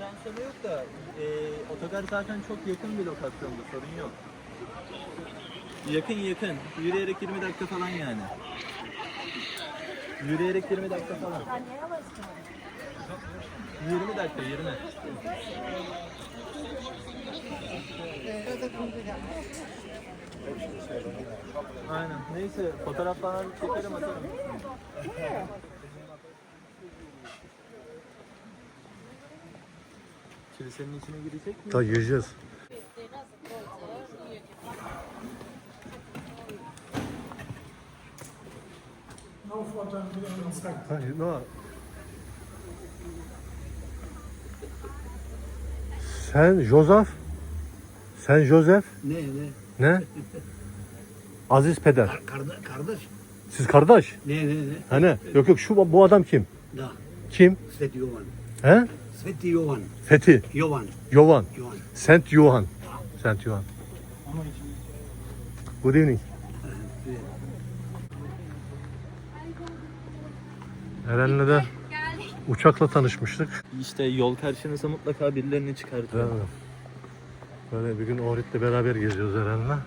Öğleden sonra yok da e, otogar zaten çok yakın bir lokasyonda sorun yok. Yakın yakın. Yürüyerek 20 dakika falan yani. Yürüyerek 20 dakika falan. 20 dakika 20. Aynen. Neyse fotoğraf falan çekerim atarım. Kilisenin içine girecek mi? Da gireceğiz. Hayır, no. Sen Joseph? Sen Joseph? Ne ne? Ne? Aziz peder. Kardeş, kardeş. Siz kardeş? Ne ne ne? Hani? Yok yok şu bu adam kim? Da. Kim? Jovan. He? Sveti Jovan. Fethi. Jovan. Jovan. Saint Johan. Saint Johan. Good evening. Eren'le de uçakla tanışmıştık. İşte yol karşınıza mutlaka birilerini çıkartıyor. Böyle bir gün Ohrid'le beraber geziyoruz Eren'le.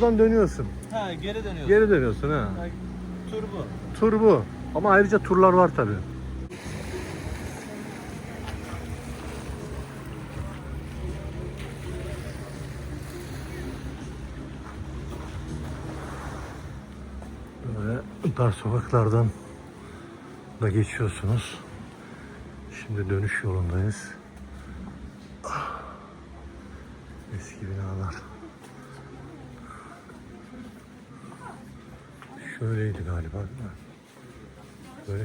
Buradan dönüyorsun. Ha geri dönüyorsun. Geri dönüyorsun ha. Ha, Tur bu. Tur bu. Ama ayrıca turlar var tabii. Böyle dar sokaklardan da geçiyorsunuz. Şimdi dönüş yolundayız. Galiba değil mi? Böyle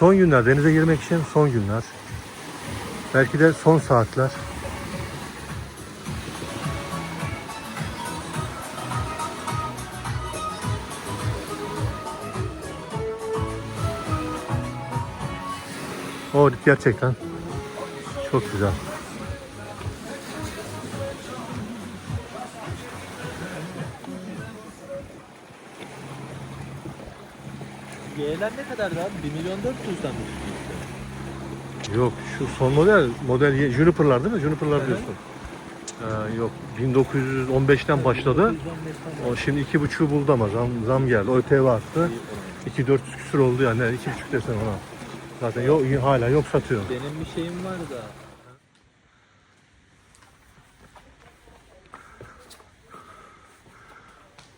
Son günler denize girmek için son günler. Belki de son saatler. O gerçekten çok güzel. Y'ler ne kadardı abi? 1 milyon 400'den mi? Yok şu son model model Juniper'lar değil mi? Juniper'lar hı. diyorsun. Ee, yok 1915'ten başladı. 115'ten O şimdi iki buçuğu buldu ama zam, zam geldi. ÖTV arttı. 2-400 küsür oldu yani. Yani iki buçuk desen ona. Zaten yok, hala yok satıyor. Benim bir şeyim var da.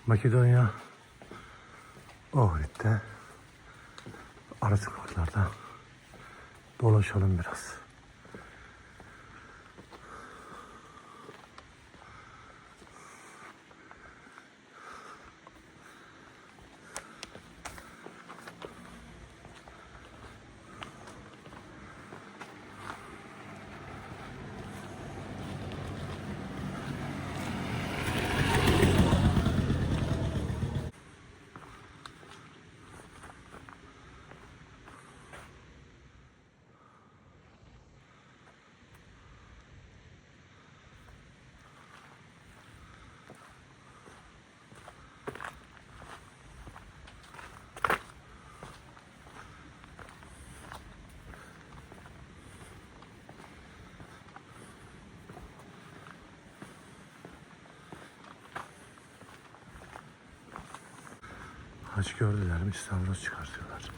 Makedonya Ohrid'de ara sokaklarda dolaşalım biraz. Haç gördüler mi İstanbul'a çıkartıyorlar.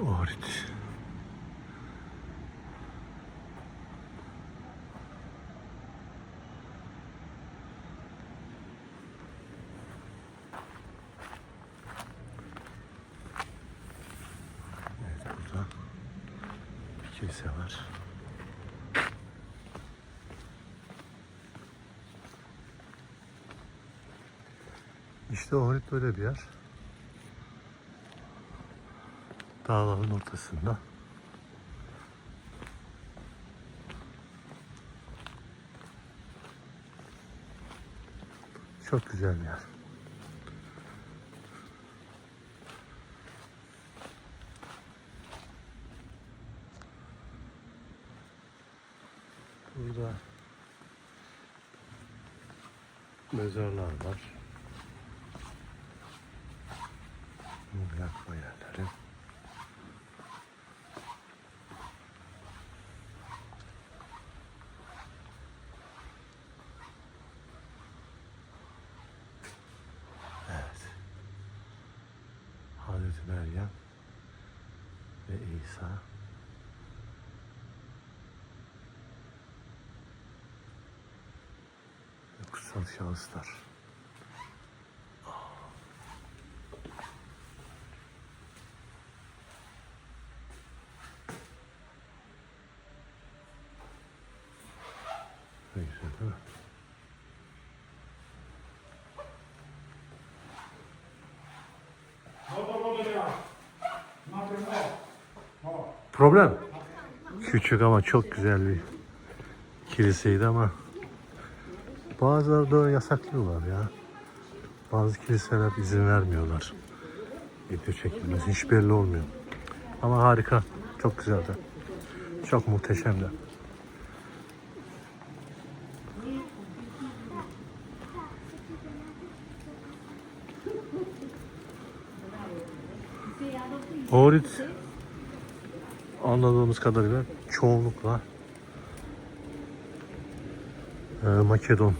Ohrid. Evet burada bir kilise var. İşte Ohrid böyle bir yer. Dağların ortasında. Çok güzel bir yer. Burada mezarlar var. Mum yakma yerleri. Evet. Hazreti Meryem ve İsa ve kutsal şahıslar. Ne güzel değil mi? Problem. Küçük ama çok güzel bir kiliseydi ama bazıları da yasaklıyorlar ya. Bazı kiliseler izin vermiyorlar. Video çekilmesi hiç belli olmuyor. Ama harika. Çok güzeldi. Çok muhteşemdi. Ohrid anladığımız kadarıyla çoğunlukla e, Makedon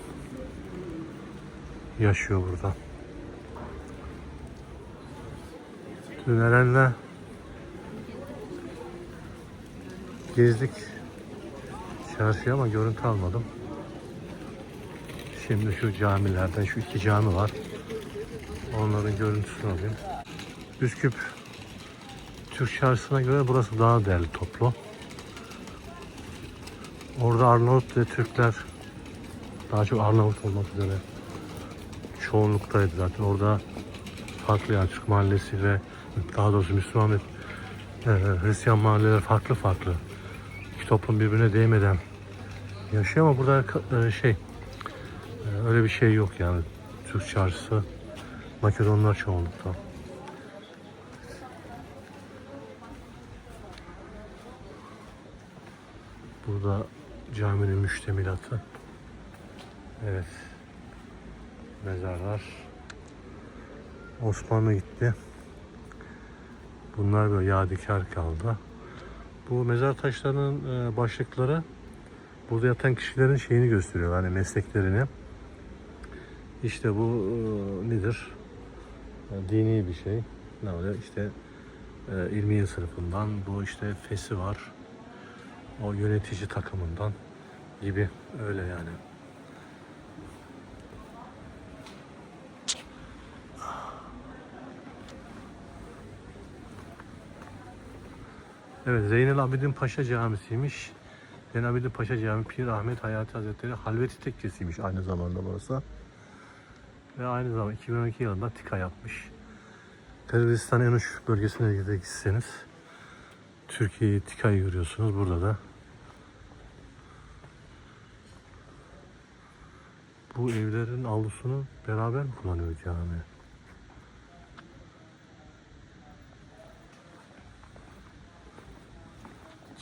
yaşıyor burada. Dün Eren'le gezdik çarşıya ama görüntü almadım. Şimdi şu camilerden şu iki cami var. Onların görüntüsünü alayım. Üsküp Türk çarşısına göre burası daha değerli toplu. Orada Arnavut ve Türkler daha çok Arnavut olmak üzere çoğunluktaydı zaten. Orada farklı yani Türk mahallesi ve daha doğrusu Müslüman ve e, Hristiyan mahalleler farklı farklı. İki toplum birbirine değmeden yaşıyor ama burada e, şey e, öyle bir şey yok yani. Türk çarşısı Makedonlar çoğunlukta. Burada caminin müştemilatı. Evet. Mezarlar. Osmanlı gitti. Bunlar böyle yadigar kaldı. Bu mezar taşlarının e, başlıkları burada yatan kişilerin şeyini gösteriyor. Hani mesleklerini. İşte bu e, nedir? E, dini bir şey. Ne oluyor? İşte ilmiye sınıfından. Bu işte fesi var o yönetici takımından gibi öyle yani. Evet Zeynel Abidin Paşa Camisi'ymiş. Zeynel Abidin Paşa Camii Pir Ahmet Hayati Hazretleri Halveti Tekkesi'ymiş aynı zamanda burası. Ve aynı zamanda 2012 yılında TİKA yapmış. Teröristan en uç bölgesine gitseniz Türkiye'yi TİKA'yı görüyorsunuz burada da. Bu evlerin avlusunu beraber mi kullanıyor cami?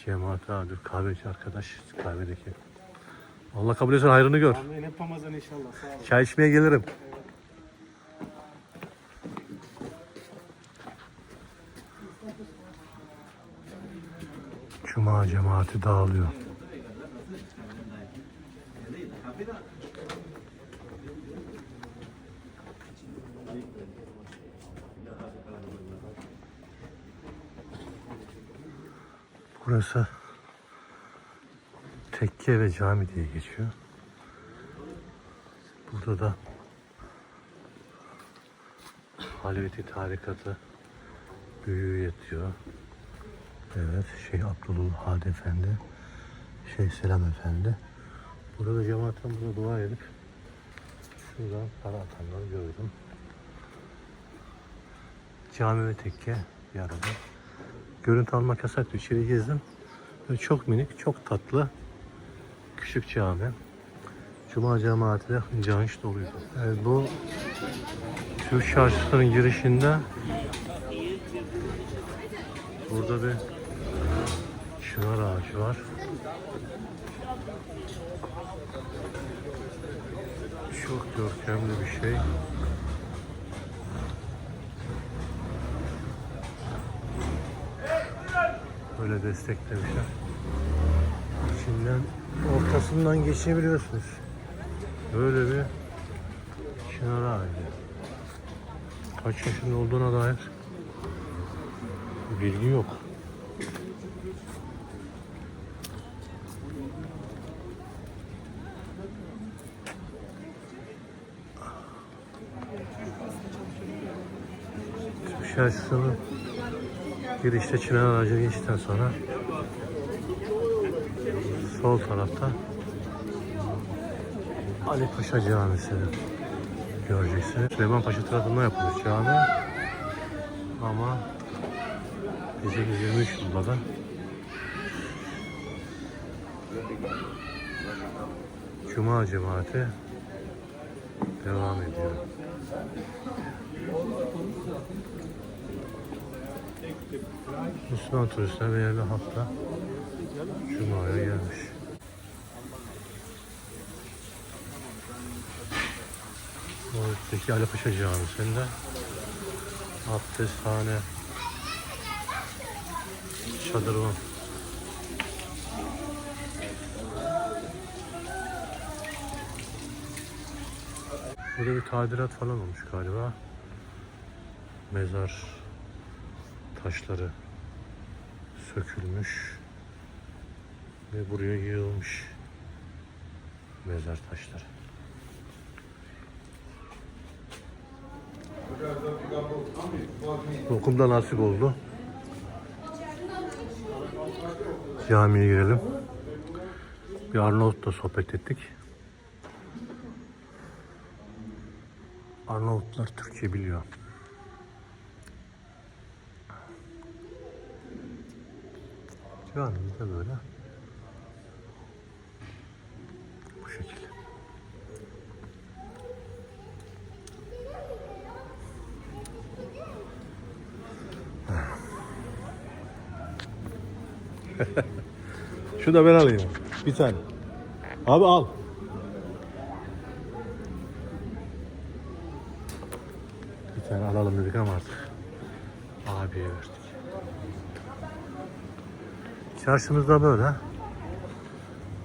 Cemaat abi kahveci arkadaş kahvedeki. Allah kabul etsin hayrını gör. Amin. Hep Ramazan inşallah. Sağ olun. Çay içmeye gelirim. Cuma cemaati dağılıyor. Burası ve cami diye geçiyor. Burada da Halveti tarikatı büyüğü yatıyor. Evet, Şeyh Abdullah Hadi Efendi, Şeyh Selam Efendi. Burada cemaatten burada dua edip şuradan para atanları gördüm. Cami ve tekke bir arada. Görüntü almak yasaktı. İçeri gezdim. Böyle çok minik, çok tatlı. Küçük cami. Cuma cemaati de canış doluydu. Evet, bu Türk Çarşısı'nın girişinde burada bir çınar ağacı var. Çok görkemli bir şey. Böyle desteklemişler. İçinden ortasından geçebiliyorsunuz. Böyle bir çınar ağacı. Kaç yaşında olduğuna dair bilgi yok. Türk Şarkısı'nın girişte Çınar Ağacı geçtikten sonra sol tarafta Ali Paşa Camisi göreceksiniz. Süleyman Paşa tarafından yapılmış cami. Ama 1823 yılında da Cuma cemaati devam ediyor. Müslüman turistler ve yerli halk da Cuma'ya gelmiş. Oradaki Ali Paşa Camisi'nde abdesthane çadır var. Burada bir tadilat falan olmuş galiba. Mezar taşları sökülmüş ve buraya yığılmış mezar taşları. Okumda nasip oldu. Camiye girelim. Bir Arnavut'la sohbet ettik. Arnavutlar Türkçe biliyor. Camimiz de böyle. Bu şekilde. Şu da ben alayım. Bir tane. Abi al. Bir tane alalım dedik ama artık abiye verdik. Çarşımız da böyle.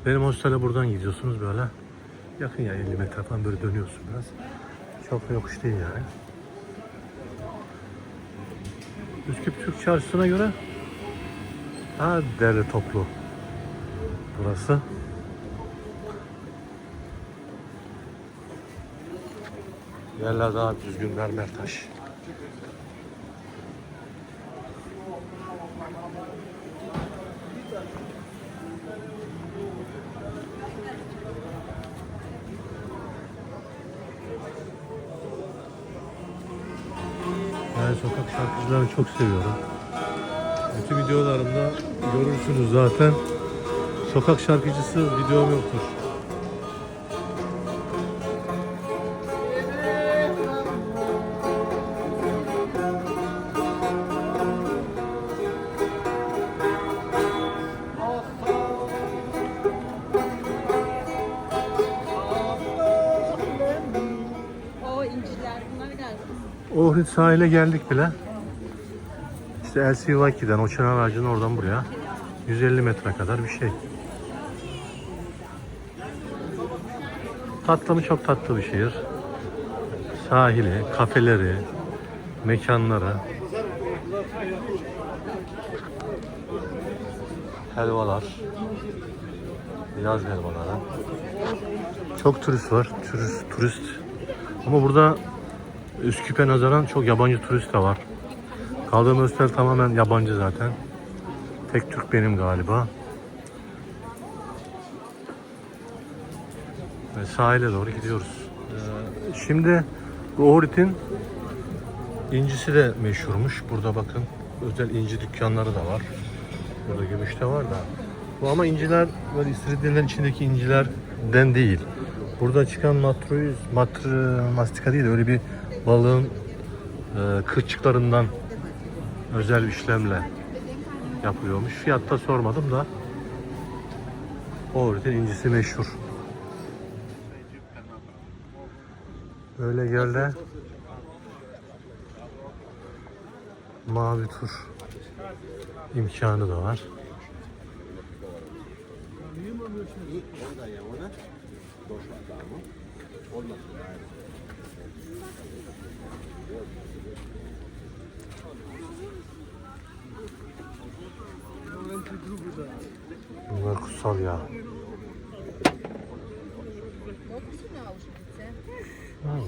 Benim hostele buradan gidiyorsunuz böyle. Yakın ya 50 metre falan böyle dönüyorsun biraz. Çok da yokuş değil yani. Üsküp Türk Çarşısı'na göre daha derli toplu burası. Yerler daha düzgün mermer taş. Ben sokak şarkıcılarını çok seviyorum. Bütün videolarımda görürsünüz zaten. Sokak şarkıcısı videom yoktur. Ohrid sahile geldik bile. İşte Elsivaki'den o çınar ağacının oradan buraya 150 metre kadar bir şey. Tatlı mı çok tatlı bir şehir. Sahili, kafeleri, mekanları. helvalar. Yaz helvaları. Çok turist var. Turist, turist. Ama burada Üsküp'e nazaran çok yabancı turist de var. Kaldığım hostel tamamen yabancı zaten. Tek Türk benim galiba. Ve sahile doğru gidiyoruz. Ee, şimdi bu Ohrid'in incisi de meşhurmuş. Burada bakın özel inci dükkanları da var. Burada gümüş de var da. Bu ama inciler böyle istiridyelerin içindeki incilerden değil. Burada çıkan matroz, matr, mastika değil öyle bir balığın e, kılçıklarından özel işlemle yapılıyormuş. Fiyatta sormadım da Ohrid'in incisi meşhur. Böyle gölde mavi tur imkanı da var. Bunlar kutsal ya. Ha.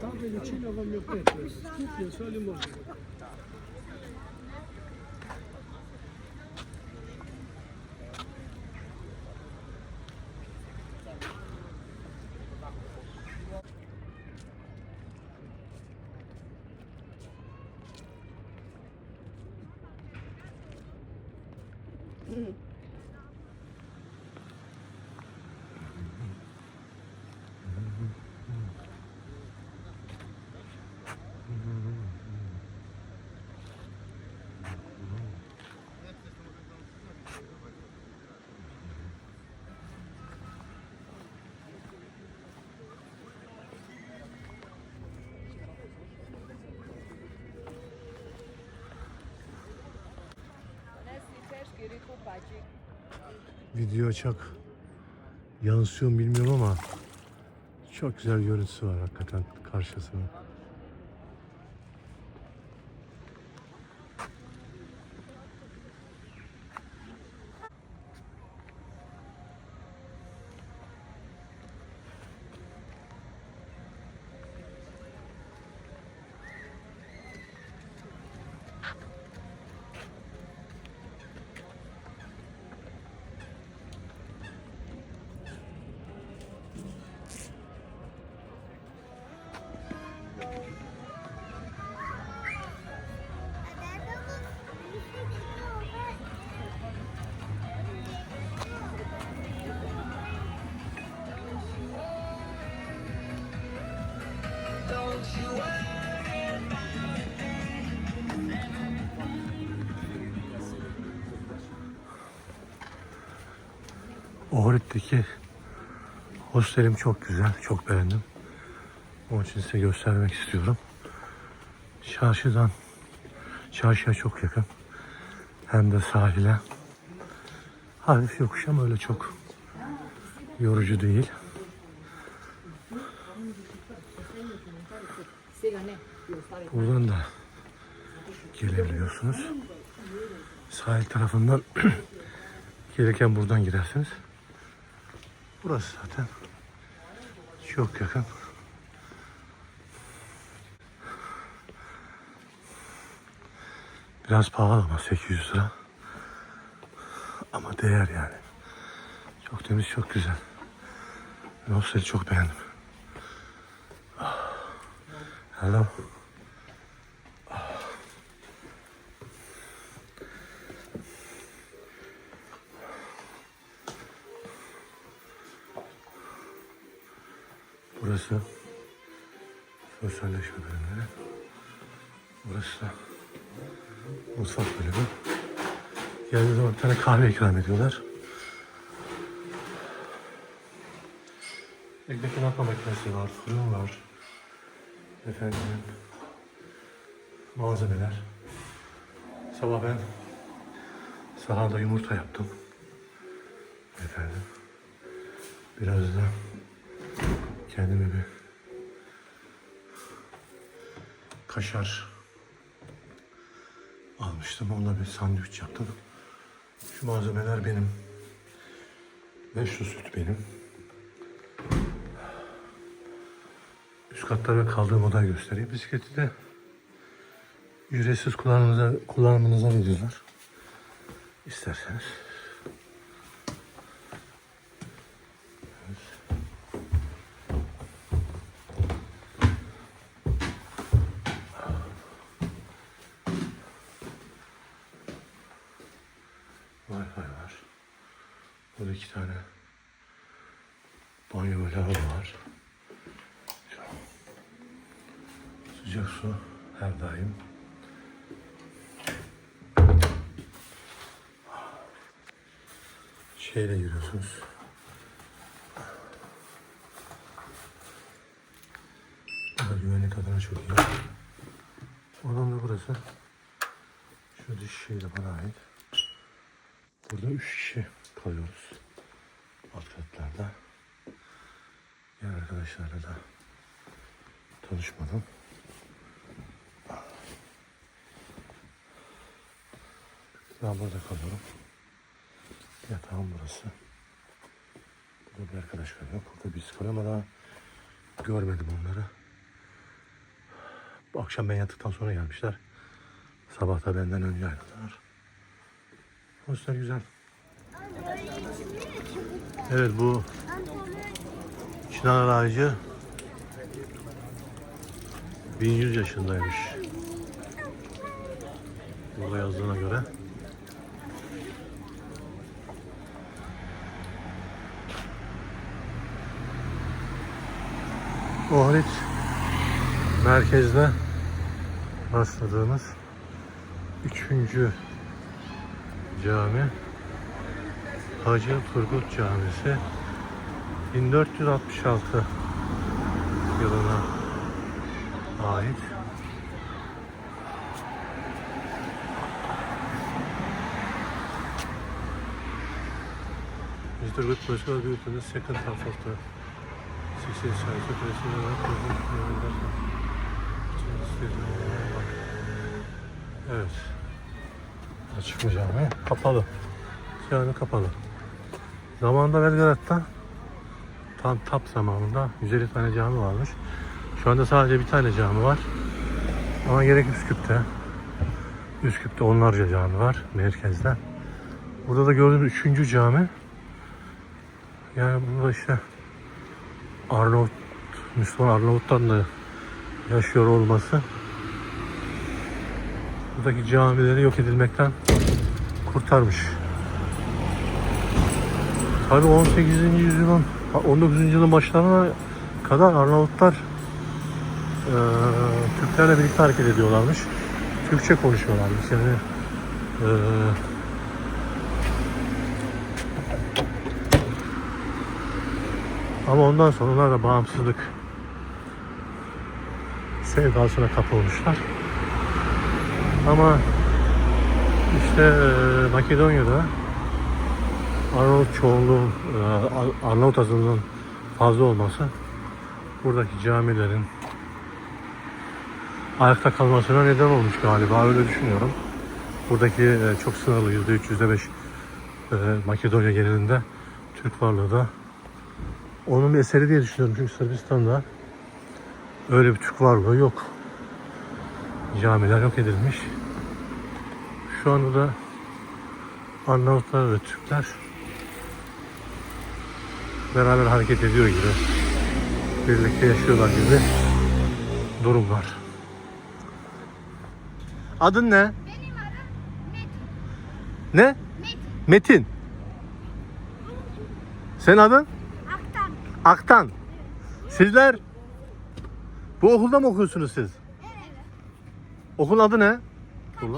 Tam величина вам не втече. Скільки солі можна. Video çok yansıyor bilmiyorum ama çok güzel görüntüsü var hakikaten karşısında. Ohrid'deki hostelim çok güzel, çok beğendim. Onun için size göstermek istiyorum. Çarşıdan, çarşıya çok yakın. Hem de sahile. Hafif yokuş ama öyle çok yorucu değil. Buradan da gelebiliyorsunuz. Sahil tarafından gelirken buradan girersiniz. Burası zaten çok yakın. Biraz pahalı ama 800 lira. Ama değer yani. Çok temiz, çok güzel. Ben hosteli çok beğendim. Ah. Hello. Sosyalleşme bölümleri. Burası da mutfak bölümü. Geldiği zaman bir tane kahve ikram ediyorlar. Ekmek yapma makinesi var, fırın var. Efendim, malzemeler. Sabah ben sahada yumurta yaptım. Efendim, biraz da kendime bir kaşar almıştım. Onunla bir sandviç yaptım. Şu malzemeler benim. Meşru süt benim. Üst katta ve kaldığım odayı göstereyim. Bisikleti de ücretsiz kullanımınıza, kullanımınıza veriyorlar. İsterseniz. Wi-Fi var. Burada iki tane banyo ve lavabo var. Sıcak su her daim. Şeyle giriyorsunuz. Burada güvenlik adına çok iyi. Odam da burası. Şu dış şey de bana ait. Burada üç kişi kalıyoruz. Alt katlarda. Diğer arkadaşlarla da tanışmadım. Ben burada kalıyorum. Yatağım burası. Burada bir arkadaş kalıyor. Burada biz kalıyor ama görmedim onları. Bu akşam ben yattıktan sonra gelmişler. Sabah da benden önce ayrıldılar. Hostel güzel. Evet bu Çınar ağacı 1100 yaşındaymış. Burada yazdığına göre. Ohrid merkezde rastladığımız üçüncü cami Hacı Turgut Camisi 1466 yılına ait. Mr. Good in the second half of the 16th century. Evet. Açık mı cami? Kapalı. Cami kapalı. Zamanında Belgrad'da tam tap zamanında 150 tane cami varmış. Şu anda sadece bir tane cami var. Ama gerek Üsküp'te. Üsküp'te onlarca cami var merkezde. Burada da gördüğünüz üçüncü cami. Yani burada işte Arnavut, Müslüman Arnavut'tan da yaşıyor olması buradaki camileri yok edilmekten kurtarmış. Tabi 18. yüzyılın 19. yüzyılın başlarına kadar Arnavutlar eee Türklerle birlikte hareket ediyorlarmış. Türkçe konuşuyorlarmış yani eee ama ondan sonra onlar da bağımsızlık sevdasına kapılmışlar. Ama işte Makedonya'da Arnavut çoğunluğun, e, Ar- Arnavut azınlığın fazla olması buradaki camilerin ayakta kalmasına neden olmuş galiba öyle düşünüyorum. Buradaki e, çok sınırlı yüzde üç, yüzde beş e, Makedonya genelinde Türk varlığı da onun bir eseri diye düşünüyorum çünkü Sırbistan'da öyle bir Türk varlığı yok. Camiler yok edilmiş. Şu anda da Arnavutlar ve Türkler beraber hareket ediyor gibi, birlikte yaşıyorlar gibi durum var. Adın ne? Benim adım Metin. Ne? Metin. Metin. Senin adın? Aktan. Aktan. Sizler bu okulda mı okuyorsunuz siz? Okulun adı ne? Okulda.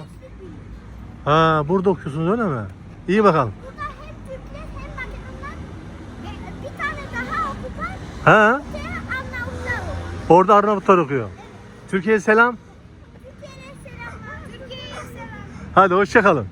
Ha burada okuyorsunuz öyle mi? İyi bakalım. Burada hem Türkler hem Makedonlar. e, bir tane daha okutan Ha? Orada Arnavutlar okuyor. Türkiye'ye selam. Hadi hoşçakalın.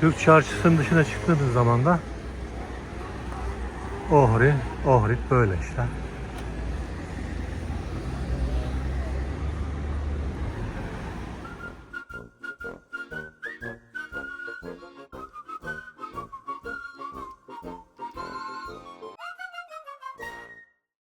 Türk çarşısının dışına çıktığınız zaman da Ohri, Ohrid böyle işte.